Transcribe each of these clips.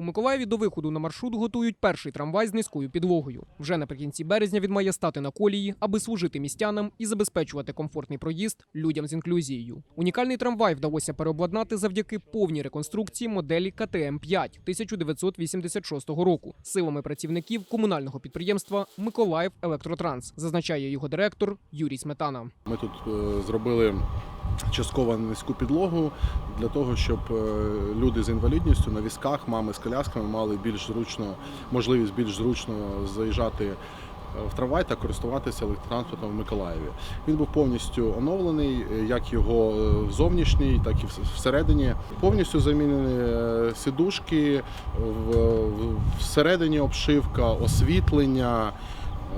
У Миколаєві до виходу на маршрут готують перший трамвай з низькою підлогою. Вже наприкінці березня він має стати на колії, аби служити містянам і забезпечувати комфортний проїзд людям з інклюзією. Унікальний трамвай вдалося переобладнати завдяки повній реконструкції моделі КТМ 5 1986 року силами працівників комунального підприємства Миколаїв Електротранс, зазначає його директор Юрій Сметана. Ми тут е, зробили частково низьку підлогу для того, щоб е, люди з інвалідністю на візках, мами з колясками мали більш зручно можливість більш зручно заїжджати е, в трамвай та користуватися електротранспортом в Миколаєві. Він був повністю оновлений, е, як його зовнішній, так і всередині. Повністю замінені сідушки, всередині обшивка, освітлення.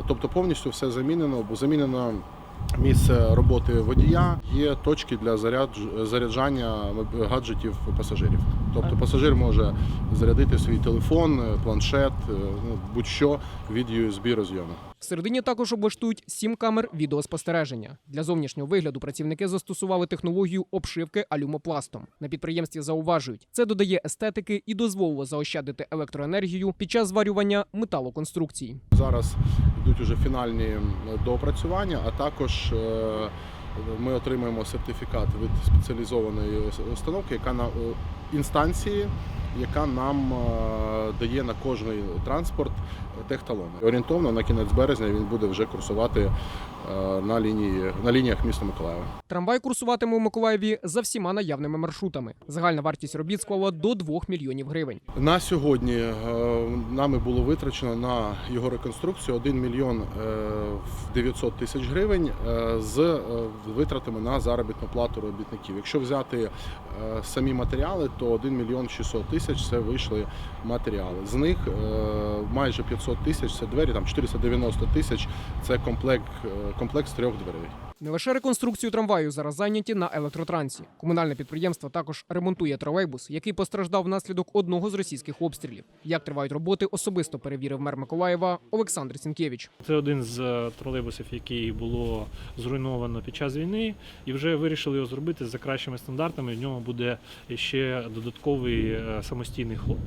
Тобто повністю все замінено, бо замінено місце роботи водія, є точки для зарядж- заряджання гаджетів пасажирів. Тобто пасажир може зарядити свій телефон, планшет, е, ну, будь-що від USB розйому. Всередині також облаштують сім камер відеоспостереження. Для зовнішнього вигляду працівники застосували технологію обшивки алюмопластом. На підприємстві зауважують, це додає естетики і дозволило заощадити електроенергію під час зварювання металоконструкцій. Зараз йдуть уже фінальні доопрацювання, а також е, ми отримуємо сертифікат від спеціалізованої установки, яка на е, інстанції, яка нам е, дає на кожний транспорт техталони. Орієнтовно на кінець березня він буде вже курсувати е, на лінії на лініях міста Миколаєва. Трамвай курсуватиме у Миколаєві за всіма наявними маршрутами. Загальна вартість робіт склала до 2 мільйонів гривень. На сьогодні е, нами було витрачено на його реконструкцію 1 мільйон е, 900 тисяч гривень з витратами на заробітну плату робітників. Якщо взяти самі матеріали, то 1 мільйон 600 тисяч це вийшли матеріали. З них е, майже 500 тисяч це двері, там 490 тисяч це комплект, комплекс трьох дверей. Не лише реконструкцію трамваю зараз зайняті на електротрансі. Комунальне підприємство також ремонтує тролейбус, який постраждав внаслідок одного з російських обстрілів. Як тривають роботи, особисто перевірив мер Миколаєва Олександр Сінкевич. Це один з е, тролейбусів, який було зруйновано під час війни, і вже вирішили його зробити за кращими стандартами. В ньому буде ще додатковий е, самостійний ход.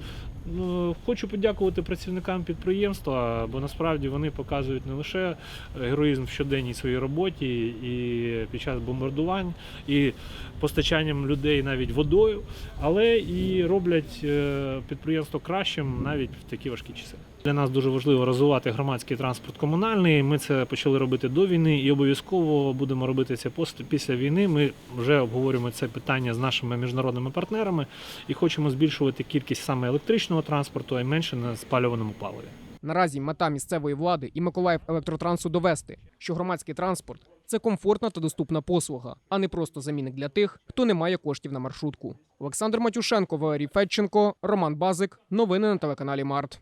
Ну, хочу подякувати працівникам підприємства, бо насправді вони показують не лише героїзм в щоденній своїй роботі і під час бомбардувань, і постачанням людей навіть водою, але і роблять е, підприємство кращим навіть в такі важкі часи. Для нас дуже важливо розвивати громадський транспорт комунальний. Ми це почали робити до війни і обов'язково будемо робити це після війни. Ми вже обговорюємо це питання з нашими міжнародними партнерами і хочемо збільшувати кількість саме електричного транспорту, а й менше на спалюваному паливі. Наразі мета місцевої влади і Миколаїв електротрансу довести, що громадський транспорт це комфортна та доступна послуга, а не просто замінник для тих, хто не має коштів на маршрутку. Олександр Матюшенко, Валерій Федченко, Роман Базик. Новини на телеканалі Март.